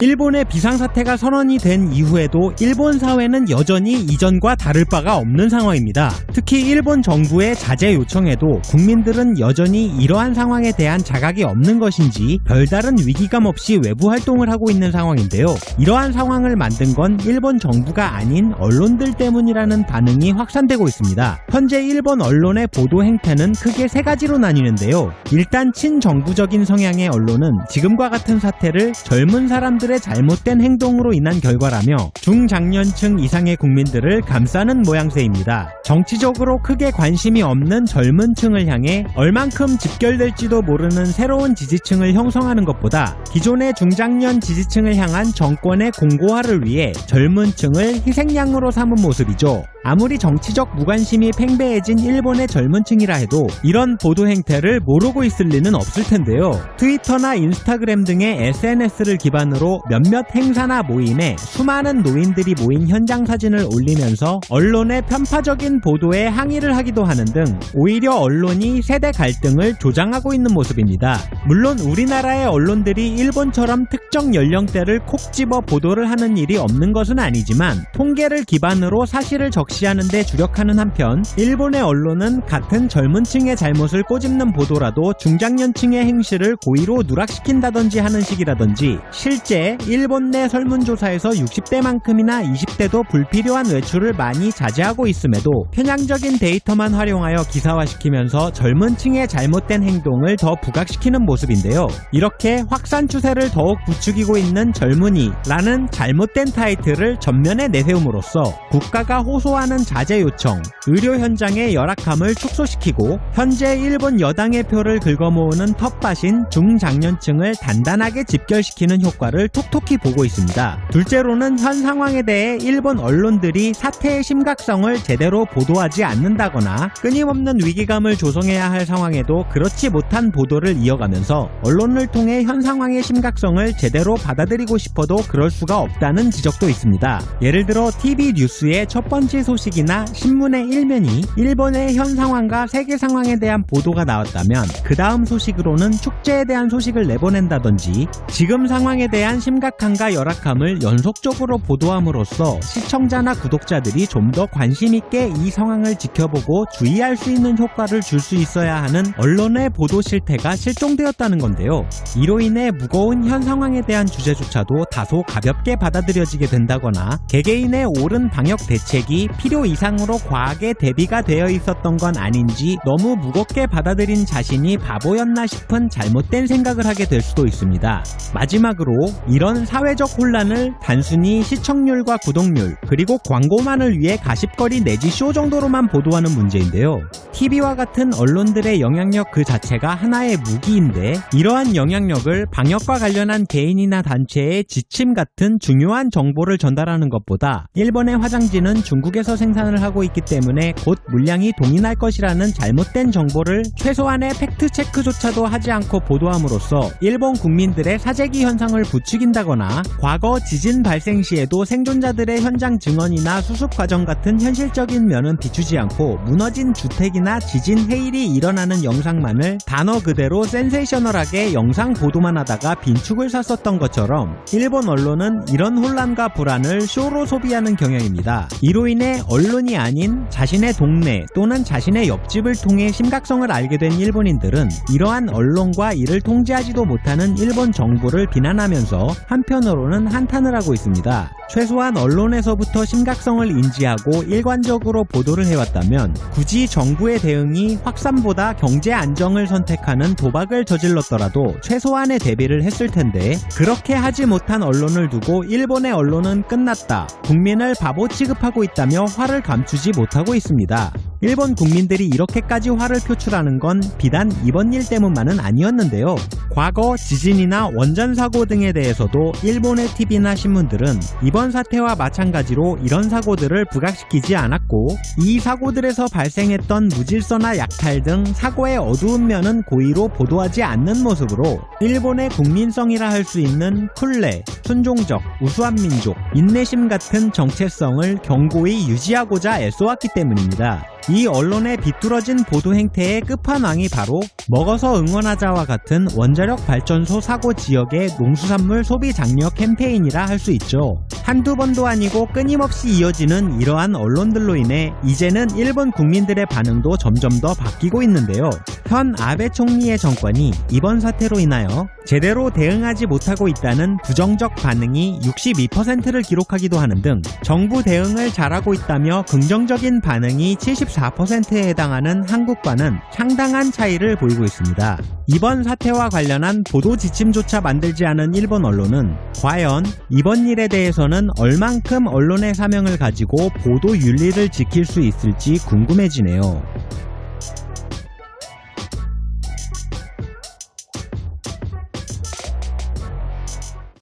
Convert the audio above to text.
일본의 비상사태가 선언이 된 이후에도 일본 사회는 여전히 이전과 다를 바가 없는 상황입니다. 특히 일본 정부의 자제 요청에도 국민들은 여전히 이러한 상황에 대한 자각이 없는 것인지 별다른 위기감 없이 외부 활동을 하고 있는 상황인데요. 이러한 상황을 만든 건 일본 정부가 아닌 언론들 때문이라는 반응이 확산되고 있습니다. 현재 일본 언론의 보도 행태는 크게 세 가지로 나뉘는데요. 일단 친정부적인 성향의 언론은 지금과 같은 사태를 젊은 사람들 의 잘못된 행동으로 인한 결과라며 중장년층 이상의 국민들을 감싸는 모양새입니다. 정치적으로 크게 관심이 없는 젊은 층을 향해 얼만큼 집결될지도 모르는 새로운 지지층을 형성하는 것보다 기존의 중장년 지지층을 향한 정권의 공고화를 위해 젊은 층을 희생양으로 삼은 모습이죠. 아무리 정치적 무관심이 팽배해진 일본의 젊은 층이라 해도 이런 보도 행태를 모르고 있을 리는 없을 텐데요. 트위터나 인스타그램 등의 SNS를 기반으로 몇몇 행사나 모임에 수많은 노인들이 모인 현장 사진을 올리면서 언론의 편파적인 보도에 항의를 하기도 하는 등 오히려 언론이 세대 갈등을 조장하고 있는 모습입니다. 물론 우리나라의 언론들이 일본처럼 특정 연령대를 콕 집어 보도를 하는 일이 없는 것은 아니지만 통계를 기반으로 사실을 적시 하는 데 주력하는 한편 일본의 언론은 같은 젊은 층의 잘못을 꼬집는 보도라도 중장년층의 행실을 고의로 누락시킨다든지 하는 식이라든지 실제 일본 내 설문조사에서 60대만큼이나 20대도 불필요한 외출을 많이 자제하고 있음에도 편향적인 데이터만 활용하여 기사화시키면서 젊은 층의 잘못된 행동을 더 부각시키는 모습인데요. 이렇게 확산 추세를 더욱 부추기고 있는 젊은이라는 잘못된 타이틀을 전면에 내세움으로써 국가가 호소하 는 자제 요청, 의료 현장의 열악함을 축소시키고 현재 일본 여당의 표를 긁어모으는 텃밭인 중장년층을 단단하게 집결시키는 효과를 톡톡히 보고 있습니다. 둘째로는 현 상황에 대해 일본 언론들이 사태의 심각성을 제대로 보도하지 않는다거나 끊임없는 위기감을 조성해야 할 상황에도 그렇지 못한 보도를 이어가면서 언론을 통해 현 상황의 심각성을 제대로 받아들이고 싶어도 그럴 수가 없다는 지적도 있습니다. 예를 들어 TV 뉴스의 첫 번째 소식이나 신문의 일면이 일본의 현 상황과 세계 상황에 대한 보도가 나왔다면 그 다음 소식으로는 축제에 대한 소식을 내보낸다든지 지금 상황에 대한 심각함과 열악함을 연속적으로 보도함으로써 시청자나 구독자들이 좀 더 관심 있게 이 상황을 지켜보고 주의할 수 있는 효과를 줄 수 있어야 하는 언론의 보도 실태가 실종되었다는 건데요. 이로 인해 무거운 현 상황에 대한 주제조차도 다소 가볍게 받아들여지게 된다거나 개개인의 옳은 방역 대책이 필요 이상으로 과하게 대비가 되어 있었던 건 아닌지 너무 무겁게 받아들인 자신이 바보였나 싶은 잘못된 생각을 하게 될 수도 있습니다. 마지막으로 이런 사회적 혼란을 단순히 시청률과 구독률 그리고 광고만을 위해 가십거리 내지 쇼 정도로만 보도하는 문제인데요. TV와 같은 언론들의 영향력 그 자체가 하나의 무기인데 이러한 영향력을 방역과 관련한 개인이나 단체의 지침 같은 중요한 정보를 전달하는 것보다 일본의 화장지는 중국에서 생산을 하고 있기 때문에 곧 물량이 동인할 것이라는 잘못된 정보를 최소한의 팩트 체크조차도 하지 않고 보도함으로써 일본 국민들의 사재기 현상을 부추긴다거나 과거 지진 발생 시에도 생존자들의 현장 증언이나 수습 과정 같은 현실적인 면은 비추지 않고 무너진 주택이나 지진 해일이 일어나는 영상만을 단어 그대로 센세이셔널하게 영상 보도만 하다가 빈축을 샀었던 것처럼 일본 언론은 이런 혼란과 불안을 쇼로 소비하는 경향입니다. 이로 인해 언론이 아닌 자신의 동네 또는 자신의 옆집을 통해 심각성을 알게 된 일본인들은 이러한 언론과 이를 통제하지도 못하는 일본 정부를 비난하면서 한편으로는 한탄을 하고 있습니다. 최소한 언론에서부터 심각성을 인지하고 일관적으로 보도를 해왔다면 굳이 정부의 대응이 확산보다 경제 안정을 선택하는 도박을 저질렀더라도 최소한의 대비를 했을 텐데 그렇게 하지 못한 언론을 두고 일본의 언론은 끝났다. 국민을 바보 취급하고 있다며 화를 감추지 못하고 있습니다. 일본 국민들이 이렇게까지 화를 표출하는 건 비단 이번 일 때문만은 아니었는데요. 과거 지진이나 원전 사고 등에 대해서도 일본의 TV나 신문들은 이번 사태와 마찬가지로 이런 사고들을 부각시키지 않았고 이 사고들에서 발생했던 무질서나 약탈 등 사고의 어두운 면은 고의로 보도하지 않는 모습으로 일본의 국민성이라 할 수 있는 쿨레, 순종적, 우수한 민족, 인내심 같은 정체성을 견고히 유지하고자 애써왔기 때문입니다. 이 언론의 비뚤어진 보도 행태의 끝판왕이 바로 먹어서 응원하자와 같은 원자력 발전소 사고 지역의 농수산물 소비 장려 캠페인이라 할 수 있죠. 한두 번도 아니고 끊임없이 이어지는 이러한 언론들로 인해 이제는 일본 국민들의 반응도 점점 더 바뀌고 있는데요. 현 아베 총리의 정권이 이번 사태로 인하여 제대로 대응하지 못하고 있다는 부정적 반응이 62%를 기록하기도 하는 등 정부 대응을 잘하고 있다며 긍정적인 반응이 74%에 해당하는 한국과는 상당한 차이를 보이고 있습니다. 이번 사태와 관련한 보도 지침조차 만들지 않은 일본 언론은 과연 이번 일에 대해서 는 얼만큼 언론의 사명을 가지고 보도 윤리를 지킬 수 있을지 궁금해지네요.